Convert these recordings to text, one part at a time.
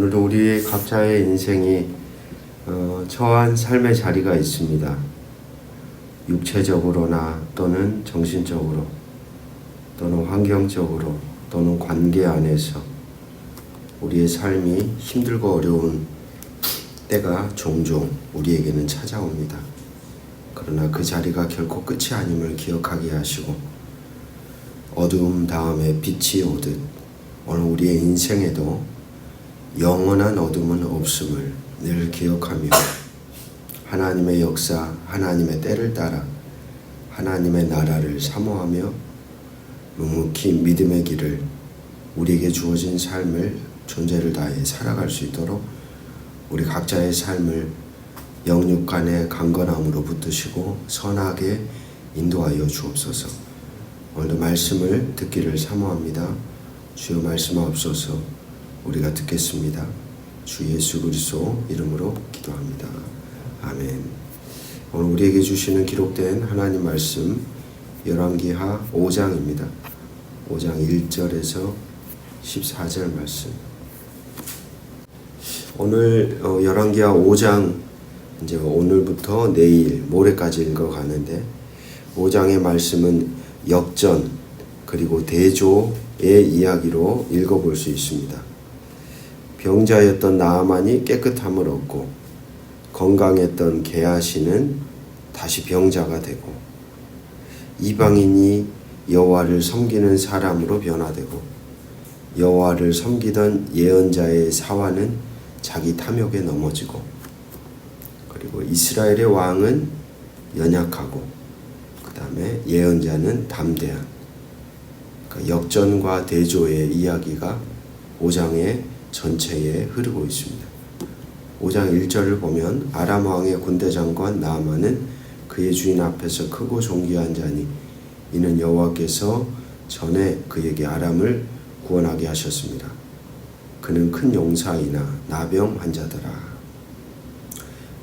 오늘도 우리 각자의 인생이 어, 처한 삶의 자리가 있습니다. 육체적으로나 또는 정신적으로 또는 환경적으로 또는 관계 안에서 우리의 삶이 힘들고 어려운 때가 종종 우리에게는 찾아옵니다. 그러나 그 자리가 결코 끝이 아님을 기억하게 하시고 어두움 다음에 빛이 오듯 오늘 우리의 인생에도 영원한 어둠은 없음을 늘 기억하며 하나님의 역사, 하나님의 때를 따라 하나님의 나라를 사모하며 묵묵히 믿음의 길을 우리에게 주어진 삶을 존재를 다해 살아갈 수 있도록 우리 각자의 삶을 영육 간의 강건함으로 붙드시고 선하게 인도하여 주옵소서. 오늘도 말씀을 듣기를 사모합니다. 주여 말씀하옵소서. 우리가 듣겠습니다. 주 예수 그리스도 이름으로 기도합니다. 아멘. 오늘 우리에게 주시는 기록된 하나님 말씀 열왕기하 5장입니다. 5장 1절에서 14절 말씀. 오늘 어, 열왕기하 5장 이제 오늘부터 내일 모레까지 읽어 가는데 5장의 말씀은 역전 그리고 대조의 이야기로 읽어볼 수 있습니다. 병자였던 나아만이 깨끗함을 얻고 건강했던 게하시는 다시 병자가 되고 이방인이 여호와를 섬기는 사람으로 변화되고 여호와를 섬기던 예언자의 사화는 자기 탐욕에 넘어지고 그리고 이스라엘의 왕은 연약하고 그 다음에 예언자는 담대한 그 역전과 대조의 이야기가 5장의 전체에 흐르고 있습니다. 5장 1절을 보면 아람 왕의 군대 장관 나아만은 그의 주인 앞에서 크고 존귀한 자니 이는 여호와께서 전에 그에게 아람을 구원하게 하셨습니다. 그는 큰 용사이나 나병 환자더라.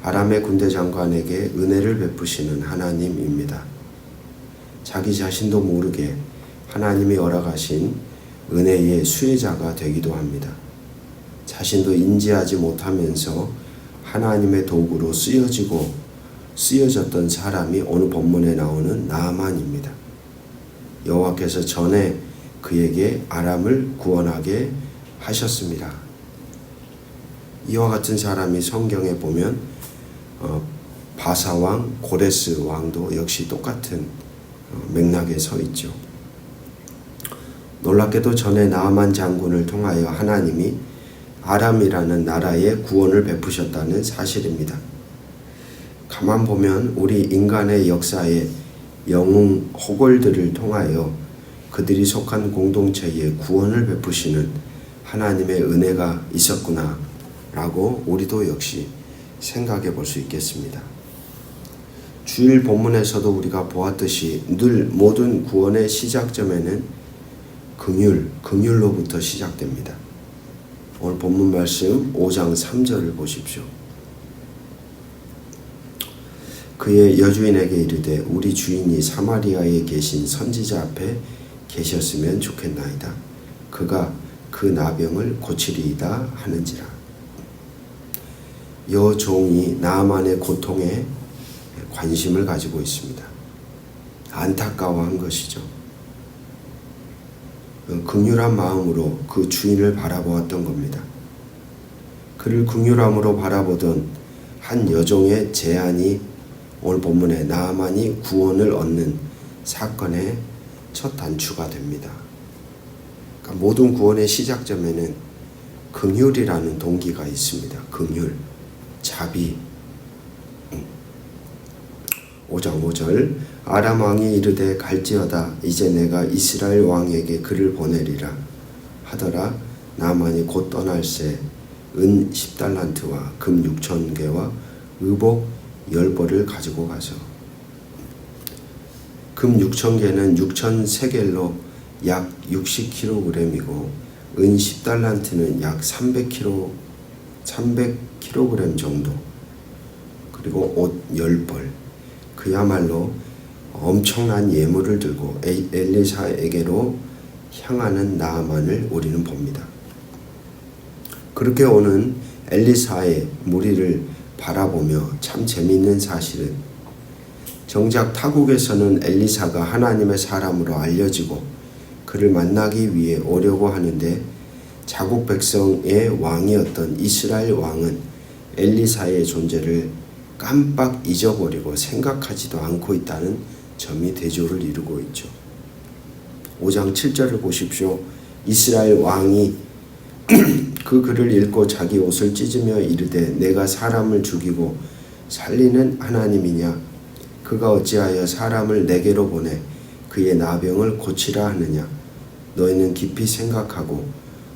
아람의 군대 장관에게 은혜를 베푸시는 하나님입니다. 자기 자신도 모르게 하나님이 허락하신 은혜의 수혜자가 되기도 합니다. 자신도 인지하지 못하면서 하나님의 도구로 쓰여지고 쓰여졌던 사람이 오늘 본문에 나오는 나만입니다. 여호와께서 전에 그에게 아람을 구원하게 하셨습니다. 이와 같은 사람이 성경에 보면 어, 바사 왕, 고레스 왕도 역시 똑같은 어, 맥락에 서 있죠. 놀랍게도 전에 나아만 장군을 통하여 하나님이 아람이라는 나라에 구원을 베푸셨다는 사실입니다. 가만 보면 우리 인간의 역사에 영웅 호걸들을 통하여 그들이 속한 공동체에 구원을 베푸시는 하나님의 은혜가 있었구나 라고 우리도 역시 생각해 볼 수 있겠습니다. 주일 본문에서도 우리가 보았듯이 늘 모든 구원의 시작점에는 긍휼, 긍휼로부터 시작됩니다. 오늘 본문 말씀 5장 3절을 보십시오. 그의 여주인에게 이르되 우리 주인이 사마리아에 계신 선지자 앞에 계셨으면 좋겠나이다. 그가 그 나병을 고치리이다 하는지라. 여종이 나만의 고통에 관심을 가지고 있습니다. 안타까워한 것이죠. 극률한 마음으로 그 주인을 바라보았던 겁니다. 그를 극률함으로 바라보던 한 여종의 제안이 오늘 본문에 나만이 구원을 얻는 사건의 첫 단추가 됩니다. 그러니까 모든 구원의 시작점에는 긍휼이라는 동기가 있습니다. 긍휼, 자비. 5장 5절 아람 왕이 이르되 갈지어다 이제 내가 이스라엘 왕에게 그를 보내리라 하더라. 나만이 곧 떠날새 은 10달란트와 금 6천 개와 의복 10벌을 가지고 가서 금 6천 개는 6천 세겔로 약 60kg이고 은 10달란트는 약 300kg 300kg 정도 그리고 옷 10벌. 그야말로 엄청난 예물을 들고 엘리사에게로 향하는 나아만을 우리는 봅니다. 그렇게 오는 엘리사의 무리를 바라보며 참 재미있는 사실은 정작 타국에서는 엘리사가 하나님의 사람으로 알려지고 그를 만나기 위해 오려고 하는데 자국 백성의 왕이었던 이스라엘 왕은 엘리사의 존재를 깜빡 잊어버리고 생각하지도 않고 있다는 점이 대조를 이루고 있죠. 5장 7절을 보십시오. 이스라엘 왕이 그 글을 읽고 자기 옷을 찢으며 이르되 내가 사람을 죽이고 살리는 하나님이냐 그가 어찌하여 사람을 내게로 보내 그의 나병을 고치라 하느냐 너희는 깊이 생각하고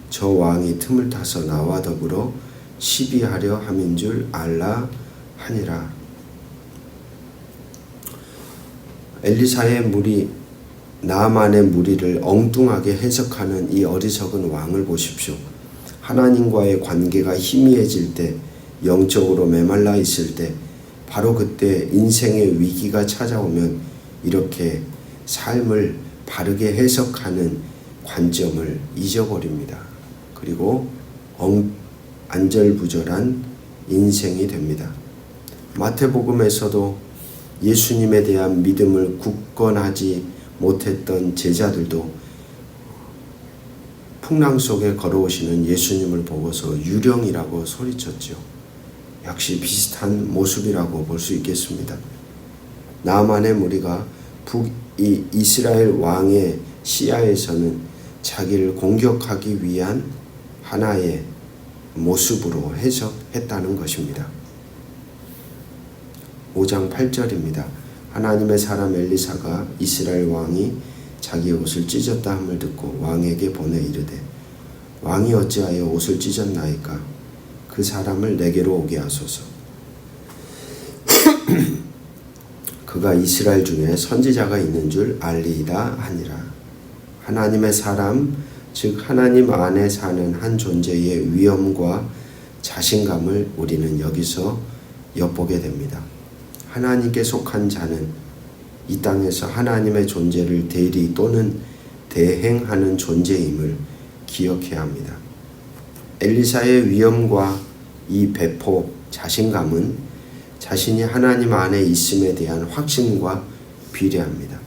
저 왕이 틈을 타서 나와 더불어 시비하려 함인 줄 알라 하니라 엘리사의 무리 나만의 무리를 엉뚱하게 해석하는 이 어리석은 왕을 보십시오. 하나님과의 관계가 희미해질 때, 영적으로 메말라 있을 때, 바로 그때 인생의 위기가 찾아오면 이렇게 삶을 바르게 해석하는 관점을 잊어버립니다. 그리고 엉, 안절부절한 인생이 됩니다. 마태복음에서도 예수님에 대한 믿음을 굳건하지 못했던 제자들도 풍랑 속에 걸어오시는 예수님을 보고서 유령이라고 소리쳤죠. 역시 비슷한 모습이라고 볼 수 있겠습니다. 나만의 무리가 북이 이스라엘 왕의 시야에서는 자기를 공격하기 위한 하나의 모습으로 해석했다는 것입니다. 5장 8절입니다. 하나님의 사람 엘리사가 이스라엘 왕이 자기 옷을 찢었다 함을 듣고 왕에게 보내 이르되 왕이 어찌하여 옷을 찢었나이까 그 사람을 내게로 오게 하소서 그가 이스라엘 중에 선지자가 있는 줄 알리이다 하니라 하나님의 사람 즉 하나님 안에 사는 한 존재의 위엄과 자신감을 우리는 여기서 엿보게 됩니다. 하나님께 속한 자는 이 땅에서 하나님의 존재를 대리 또는 대행하는 존재임을 기억해야 합니다. 엘리사의 위엄과 이 배포 자신감은 자신이 하나님 안에 있음에 대한 확신과 비례합니다.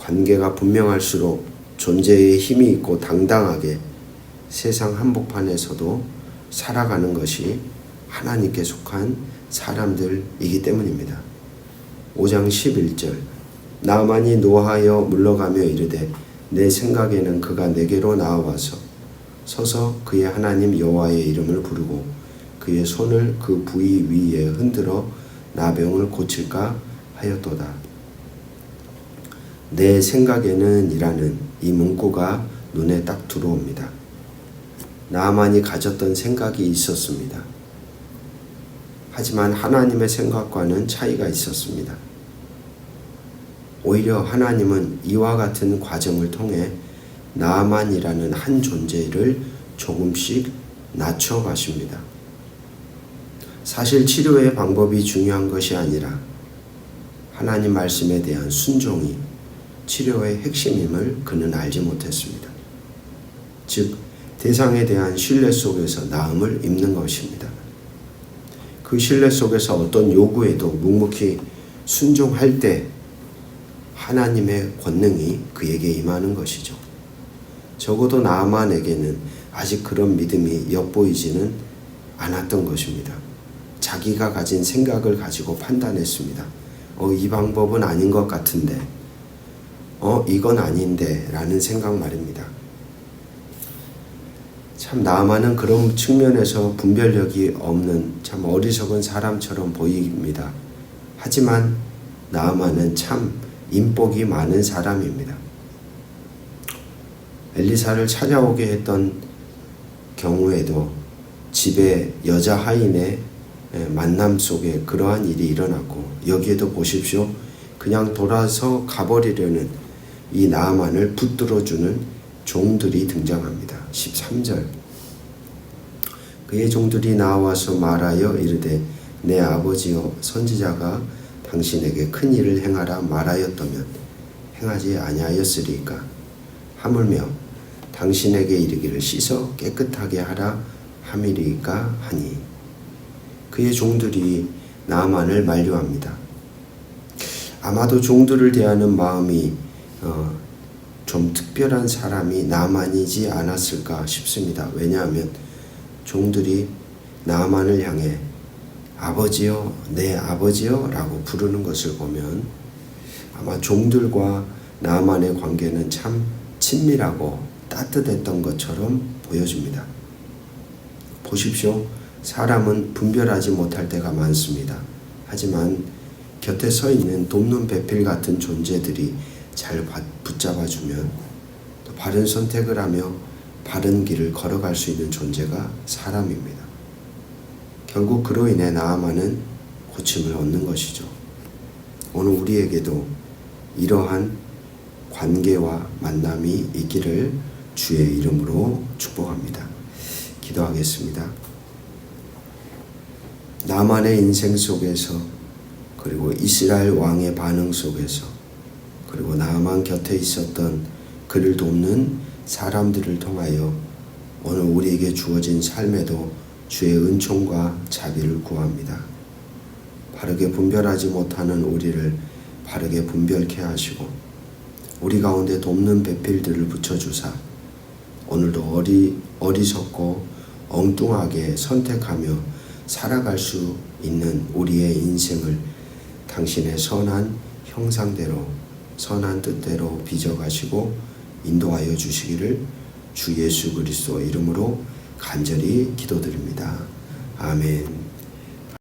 관계가 분명할수록 존재의 힘이 있고 당당하게 세상 한복판에서도 살아가는 것이 하나님께 속한 사람들이기 때문입니다. 5장 11절 나만이 노하여 물러가며 이르되 내 생각에는 그가 내게로 나와서 서서 그의 하나님 여호와의 이름을 부르고 그의 손을 그 부위 위에 흔들어 나병을 고칠까 하였도다. 내 생각에는 이라는 이 문구가 눈에 딱 들어옵니다. 나만이 가졌던 생각이 있었습니다. 하지만 하나님의 생각과는 차이가 있었습니다. 오히려 하나님은 이와 같은 과정을 통해 나만이라는 한 존재를 조금씩 낮춰 가십니다. 사실 치료의 방법이 중요한 것이 아니라 하나님 말씀에 대한 순종이 치료의 핵심임을 그는 알지 못했습니다. 즉, 대상에 대한 신뢰 속에서 나음을 입는 것입니다. 그 신뢰 속에서 어떤 요구에도 묵묵히 순종할 때 하나님의 권능이 그에게 임하는 것이죠. 적어도 나만에게는 아직 그런 믿음이 엿보이지는 않았던 것입니다. 자기가 가진 생각을 가지고 판단했습니다. 어, 이 방법은 아닌 것 같은데, 어, 이건 아닌데, 라는 생각 말입니다. 참 나만은 그런 측면에서 분별력이 없는 참 어리석은 사람처럼 보입니다. 하지만 나만은 참 인복이 많은 사람입니다. 엘리사를 찾아오게 했던 경우에도 집에 여자 하인의 만남 속에 그러한 일이 일어났고 여기에도 보십시오. 그냥 돌아서 가버리려는 이 나만을 붙들어주는 종들이 등장합니다. 13절. 그의 종들이 나와서 말하여 이르되 내 아버지여 선지자가 당신에게 큰 일을 행하라 말하였다면 행하지 아니하였으리까? 하물며 당신에게 이르기를 씻어 깨끗하게 하라 함이리까 하니? 그의 종들이 나만을 만류합니다. 아마도 종들을 대하는 마음이 어, 좀 특별한 사람이 나만이지 않았을까 싶습니다. 왜냐하면 종들이 나만을 향해 아버지요, 내 아버지요 라고 부르는 것을 보면 아마 종들과 나만의 관계는 참 친밀하고 따뜻했던 것처럼 보여집니다. 보십시오. 사람은 분별하지 못할 때가 많습니다. 하지만 곁에 서 있는 돕는 배필 같은 존재들이 잘 바- 붙잡아주면 또 바른 선택을 하며 바른 길을 걸어갈 수 있는 존재가 사람입니다. 결국 그로 인해 나아만은 고침을 얻는 것이죠. 오늘 우리에게도 이러한 관계와 만남이 있기를 주의 이름으로 축복합니다. 기도하겠습니다. 나만의 인생 속에서 그리고 이스라엘 왕의 반응 속에서 그리고 나만 곁에 있었던 그를 돕는 사람들을 통하여 오늘 우리에게 주어진 삶에도 주의 은총과 자비를 구합니다. 바르게 분별하지 못하는 우리를 바르게 분별케 하시고 우리 가운데 돕는 배필들을 붙여주사 오늘도 어리, 어리석고 엉뚱하게 선택하며 살아갈 수 있는 우리의 인생을 당신의 선한 형상대로 선한 뜻대로 빚어가시고 인도하여 주시기를 주 예수 그리스도 이름으로 간절히 기도드립니다. 아멘.